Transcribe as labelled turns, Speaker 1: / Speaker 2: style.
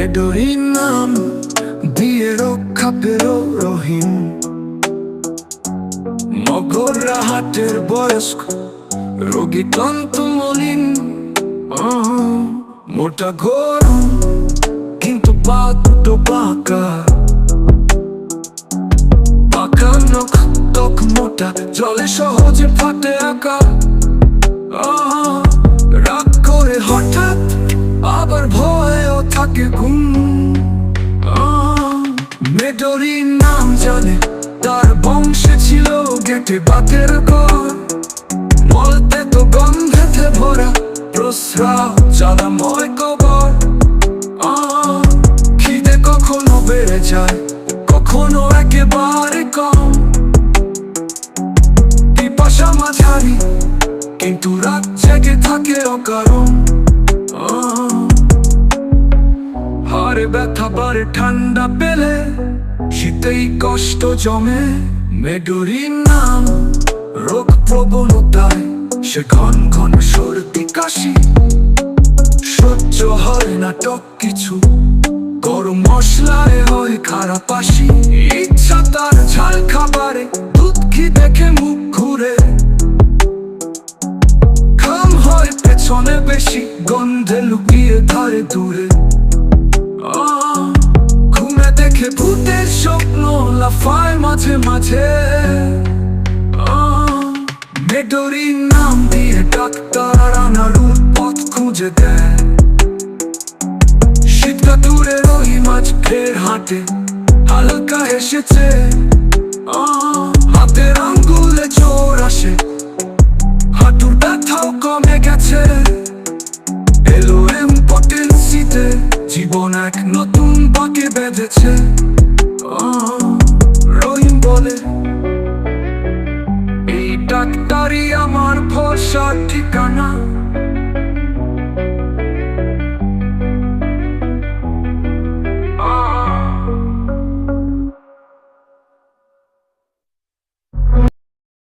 Speaker 1: মেডোরির নাম দিয়ে রহিম মগররা হাটের বয়স্ক রোগী ক্লান্ত মলিন মোটা গরম কিন্তু পা দুটো বাঁকা বাঁকা নখ ত্বক মোটা জলে সহজে গেটে বাতের ঘর। বলতে তো গন্ধেতে ভরা প্রস্রাব জ্বালাময় কবর। খিদে কখনো বেড়ে যায়, কখনো একেবারে কম। পিপাসা মাঝারি, কিন্তু রাত জেগে থাকে অকারণ। হাড়ে ব্যথা বাড়ে, ঠান্ডা পেলে শীতেই কষ্ট জমে। মেডুরির নাম, রোগ প্রবণতায়, সে ঘন ঘন সর্দি, কাশি। সহ্য হয় না কিছু, গরম মশলায় হয় খারাপ আসি ইচ্ছা তার ঝাল খাবারে, দুধ দেখে মুখ ঘুরে। খাম হয় পেছনে বেশি, গন্ধে লুকিয়ে ধারে দূরে। লাফায় মাঝে মাঝে। মেডোরি নাম দিয়ে ডাক্তার আনার পথ খুঁজে দেয়। শীতটা দূরে রহি মাছ ফের হাঁটে, হালকা এসেছে হাতের আঙ্গুলে জোর আসে, হাঁটুর ব্যথাও কমে গেছে। এলো এম্পটেন্সিতে জীবন এক নতুন বাঁকে বেঁধেছে। Oh রহিম বলে এই ডাক্তারি আমার ভরসার ঠিকানা।